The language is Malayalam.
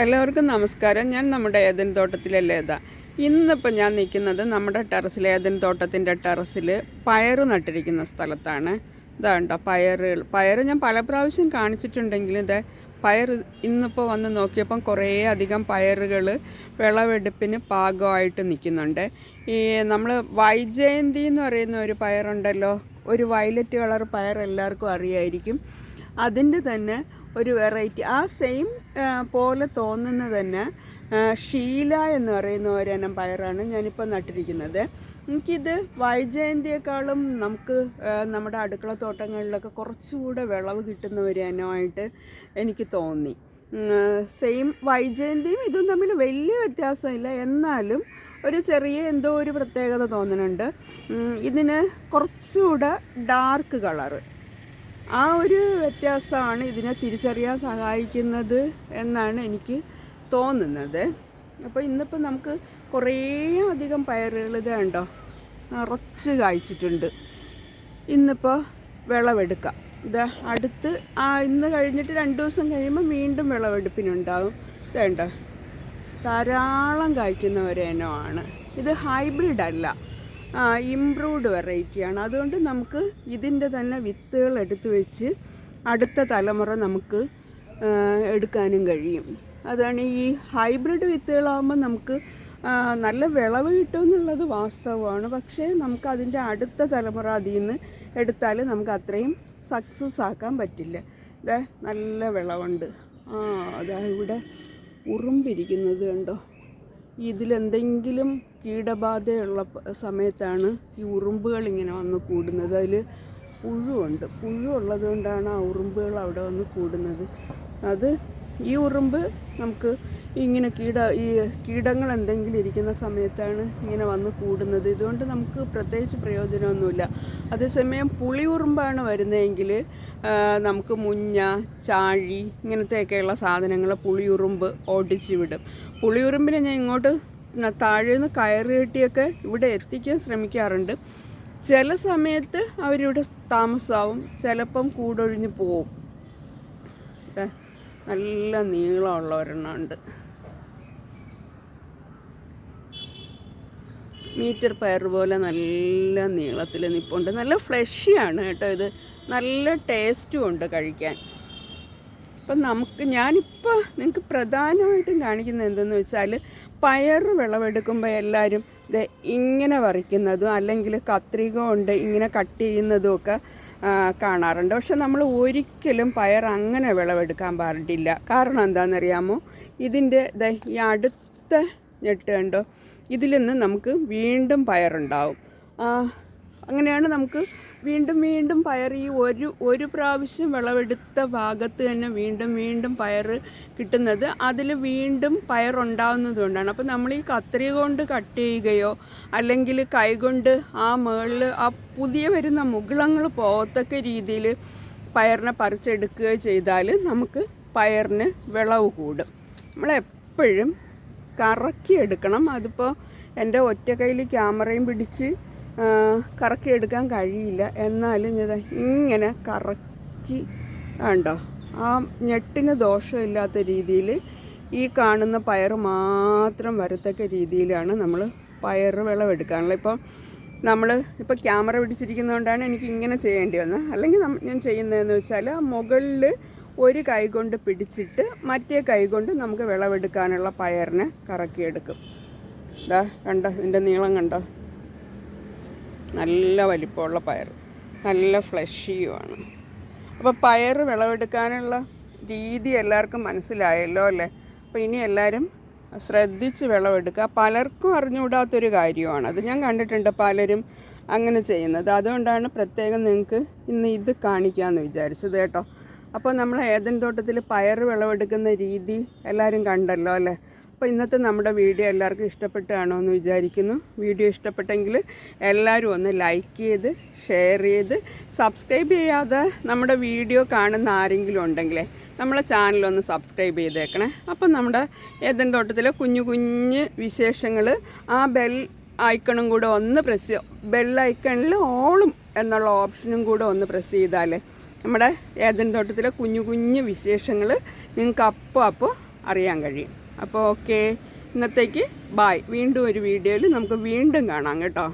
എല്ലാവർക്കും നമസ്കാരം. ഞാൻ നമ്മുടെ ഏതൻ തോട്ടത്തിലെ ലേത. ഇന്നിപ്പോൾ ഞാൻ നിൽക്കുന്നത് നമ്മുടെ ടെറസിലെ ഏതൻ തോട്ടത്തിന്റെ ടെറസിൽ പയർ നട്ടിരിക്കുന്ന സ്ഥലത്താണ്. ഇതാണ്ടോ പയറുകൾ. പയർ ഞാൻ പല പ്രാവശ്യം കാണിച്ചിട്ടുണ്ടെങ്കിലും ഇതേ പയർ ഇന്നിപ്പോൾ വന്ന് നോക്കിയപ്പം കുറേ അധികം പയറുകൾ വിളവെടുപ്പിന് പാകമായിട്ട് നിൽക്കുന്നുണ്ട്. ഈ നമ്മൾ വൈജയന്തി എന്ന് പറയുന്ന ഒരു പയറുണ്ടല്ലോ ഒരു വയലറ്റ് കളർ പയർ എല്ലാവർക്കും അറിയായിരിക്കും. അതിന്റെ തന്നെ ഒരു വെറൈറ്റി ആ സെയിം പോലെ തോന്നുന്നത് തന്നെ ഷീല എന്ന് പറയുന്ന ഒരെണ്ണം പയറാണ് ഞാനിപ്പോൾ നട്ടിരിക്കുന്നത്. എനിക്കിത് വൈജയന്തിയേക്കാളും നമുക്ക് നമ്മുടെ അടുക്കള തോട്ടങ്ങളിലൊക്കെ കുറച്ചുകൂടെ വിളവ് കിട്ടുന്ന ഒരു ഇനമായിട്ട് എനിക്ക് തോന്നി. സെയിം വൈജയന്തിയും ഇതും തമ്മിൽ വലിയ വ്യത്യാസമില്ല. എന്നാലും ഒരു ചെറിയ എന്തോ ഒരു പ്രത്യേകത തോന്നുന്നുണ്ട്. ഇതിന് കുറച്ചുകൂടെ ഡാർക്ക് കളറ് ആ ഒരു വ്യത്യാസമാണ് ഇതിനെ തിരിച്ചറിയാൻ സഹായിക്കുന്നത് എന്നാണ് എനിക്ക് തോന്നുന്നത്. അപ്പോൾ ഇന്നിപ്പോൾ നമുക്ക് കുറേ അധികം പയറുകൾ ഇത് കണ്ടോ? നിറച്ച് കായ്ച്ചിട്ടുണ്ട്. ഇന്നിപ്പോൾ വിളവെടുക്കാം. ഇത് അടുത്ത് ആ ഇന്ന് കഴിഞ്ഞിട്ട് രണ്ട് ദിവസം കഴിയുമ്പോൾ വീണ്ടും വിളവെടുപ്പിനുണ്ടാവും. ഇത് കണ്ടോ? ധാരാളം കായ്ക്കുന്ന ഒരു ഇനമാണ്. ഇത് ഹൈബ്രിഡ് അല്ല. ഇംപ്രൂവ്ഡ് വെറൈറ്റിയാണ് അതുകൊണ്ട് നമുക്ക് ഇതിന്റെ തന്നെ വിത്തുകൾ എടുത്തു വെച്ച് അടുത്ത തലമുറ നമുക്ക് എടുക്കാനും കഴിയും. അതാണ് ഈ ഹൈബ്രിഡ് വിത്തുകളാകുമ്പോൾ നമുക്ക് നല്ല വിളവ് കിട്ടുമെന്നുള്ളത് വാസ്തവമാണ്. പക്ഷേ നമുക്ക് അതിന്റെ അടുത്ത തലമുറ അതിൽ നിന്ന് എടുത്താൽ നമുക്ക് അത്രയും സക്സസ് ആക്കാൻ പറ്റില്ല. ഇതേ നല്ല വിളവുണ്ട്. ആ അതാ ഇവിടെ ഉറുമ്പിരിക്കുന്നത് കണ്ടോ? ഇതിലെന്തെങ്കിലും കീടബാധയുള്ള സമയത്താണ് ഈ ഉറുമ്പുകൾ ഇങ്ങനെ വന്ന് കൂടുന്നത്. അതിൽ പുഴുവുണ്ട്. പുഴു ഉള്ളത് കൊണ്ടാണ് ആ ഉറുമ്പുകൾ അവിടെ വന്ന് കൂടുന്നത്. അത് ഈ ഉറുമ്പ് നമുക്ക് ഇങ്ങനെ കീട ഈ കീടങ്ങൾ എന്തെങ്കിലും ഇരിക്കുന്ന സമയത്താണ് ഇങ്ങനെ വന്ന് കൂടുന്നത്. ഇതുകൊണ്ട് നമുക്ക് പ്രത്യേകിച്ച് പ്രയോജനമൊന്നുമില്ല. അതേസമയം പുളിയുറുമ്പാണ് വരുന്നതെങ്കിൽ നമുക്ക് മുഞ്ഞ ചാഴി ഇങ്ങനത്തെയൊക്കെയുള്ള സാധനങ്ങൾ പുളിയുറുമ്പ് ഓടിച്ചു വിടും. പുളിയുറുമ്പിനെ ഞാൻ ഇങ്ങോട്ട് ന- താഴെ നിന്ന് കയറി കെട്ടിയൊക്കെ ഇവിടെ എത്തിക്കാൻ ശ്രമിക്കാറുണ്ട്. ചില സമയത്ത് അവരിവിടെ താമസമാവും ചിലപ്പം കൂടൊഴിഞ്ഞ് പോവും. നല്ല നീളമുള്ള ഒരെണ്ണം മീറ്റർ പയർ പോലെ നല്ല നീളത്തിൽ നിൽപ്പുണ്ട് നല്ല ഫ്ലഷിയാണ് കേട്ടോ ഇത്. നല്ല ടേസ്റ്റും ഉണ്ട് കഴിക്കാൻ. അപ്പം നമുക്ക് ഞാനിപ്പോൾ നിങ്ങൾക്ക് പ്രധാനമായിട്ടും കാണിക്കുന്നത് എന്തെന്ന് വെച്ചാൽ പയർ വിളവെടുക്കുമ്പോൾ എല്ലാവരും ഇത് ഇങ്ങനെ വറിക്കുന്നതും അല്ലെങ്കിൽ കത്രിക കൊണ്ട് ഇങ്ങനെ കട്ട് ചെയ്യുന്നതും ഒക്കെ കാണാറുണ്ട്. പക്ഷെ നമ്മൾ ഒരിക്കലും പയർ അങ്ങനെ വിളവെടുക്കാൻ പാടില്ല. കാരണം എന്താണെന്നറിയാമോ? ഇതിന്റെ ഈ അടുത്ത ഞെട്ട് കണ്ടോ? ഇതിൽ നിന്ന് നമുക്ക് വീണ്ടും പയറുണ്ടാവും. അങ്ങനെയാണ് നമുക്ക് വീണ്ടും വീണ്ടും പയർ ഈ ഒരു ഒരു പ്രാവശ്യം വിളവെടുത്ത ഭാഗത്ത് തന്നെ വീണ്ടും വീണ്ടും പയർ കിട്ടുന്നത്. അതിൽ വീണ്ടും പയറുണ്ടാവുന്നത് കൊണ്ടാണ്. അപ്പോൾ നമ്മൾ ഈ കത്രിക കൊണ്ട് കട്ട് ചെയ്യുകയോ അല്ലെങ്കിൽ കൈകൊണ്ട് ആ മേളിൽ ആ പുതിയ വരുന്ന മുകളങ്ങൾ പോകത്തക്ക രീതിയിൽ പയറിനെ പറിച്ചെടുക്കുകയോ ചെയ്താൽ നമുക്ക് പയറിന് വിളവ് കൂടും. നമ്മളെപ്പോഴും കറക്കിയെടുക്കണം. അതിപ്പോൾ എന്റെ ഒറ്റ കയ്യിൽ ക്യാമറയും പിടിച്ച് കറക്കി കറക്കിയെടുക്കാൻ കഴിയില്ല. എന്നാലും ഞാൻ ഇങ്ങനെ കറക്കി ഉണ്ടോ ആ ഞെട്ടിന് ദോഷമില്ലാത്ത രീതിയിൽ ഈ കാണുന്ന പയർ മാത്രം വരത്തക്ക രീതിയിലാണ് നമ്മൾ പയർ വിളവെടുക്കാനുള്ളത് ഇപ്പം നമ്മൾ ഇപ്പോൾ ക്യാമറ പിടിച്ചിരിക്കുന്നതുകൊണ്ടാണ് എനിക്ക് ഇങ്ങനെ ചെയ്യേണ്ടി വന്നത്. അല്ലെങ്കിൽ ഞാൻ ചെയ്യുന്നതെന്ന് വെച്ചാൽ ആ മുകളിൽ ഒരു കൈ കൊണ്ട് പിടിച്ചിട്ട് മറ്റേ കൈ കൊണ്ട് നമുക്ക് വിളവെടുക്കാനുള്ള പയറിനെ കറക്കിയെടുക്കും. ഇതാ കണ്ടോ ഇതിന്റെ നീളം കണ്ടോ? നല്ല വലിപ്പമുള്ള പയർ. നല്ല ഫ്ലഷിയുമാണ്. അപ്പോൾ പയർ വിളവെടുക്കാനുള്ള രീതി എല്ലാവർക്കും മനസ്സിലായല്ലോ അല്ലേ? അപ്പോൾ ഇനി എല്ലാവരും ശ്രദ്ധിച്ച് വിളവെടുക്കുക. പലർക്കും അറിഞ്ഞുകൂടാത്തൊരു കാര്യമാണ്. അത് ഞാൻ കണ്ടിട്ടുണ്ട് പലരും അങ്ങനെ ചെയ്യുന്നത്. അതുകൊണ്ടാണ് പ്രത്യേകം നിങ്ങൾക്ക് ഇന്ന് ഇത് കാണിക്കാമെന്ന് വിചാരിച്ചത് കേട്ടോ. അപ്പോൾ നമ്മൾ ഏതൻ തോട്ടത്തിൽ പയർ വിളവെടുക്കുന്ന രീതി എല്ലാവരും കണ്ടല്ലോ അല്ലേ? അപ്പോൾ ഇന്നത്തെ നമ്മുടെ വീഡിയോ എല്ലാവർക്കും ഇഷ്ടപ്പെട്ടാണോ എന്ന് വിചാരിക്കുന്നു. വീഡിയോ ഇഷ്ടപ്പെട്ടെങ്കിൽ എല്ലാവരും ഒന്ന് ലൈക്ക് ചെയ്ത് ഷെയർ ചെയ്ത് സബ്സ്ക്രൈബ് ചെയ്യാതെ നമ്മുടെ വീഡിയോ കാണുന്ന ആരെങ്കിലും ഉണ്ടെങ്കിലേ നമ്മളെ ചാനലൊന്ന് സബ്സ്ക്രൈബ് ചെയ്തേക്കണേ. അപ്പം നമ്മുടെ ഏതൻ തോട്ടത്തിലെ കുഞ്ഞു കുഞ്ഞ് വിശേഷങ്ങൾ ആ ബെൽ ഐക്കണും കൂടെ ഒന്ന് പ്രസ് ബെൽ ഐക്കണിൽ ഓളും എന്നുള്ള ഓപ്ഷനും കൂടെ ഒന്ന് പ്രസ് ചെയ്താൽ നമ്മുടെ ഏതൻ തോട്ടത്തിലെ കുഞ്ഞു കുഞ്ഞു വിശേഷങ്ങൾ നിങ്ങൾക്ക് അപ്പോൾ അപ്പോൾ അറിയാൻ കഴിയും. അപ്പോൾ ഓക്കെ. ഇന്നത്തേക്ക് ബായ് വീണ്ടും ഒരു വീഡിയോയിൽ നമുക്ക് വീണ്ടും കാണാം കേട്ടോ.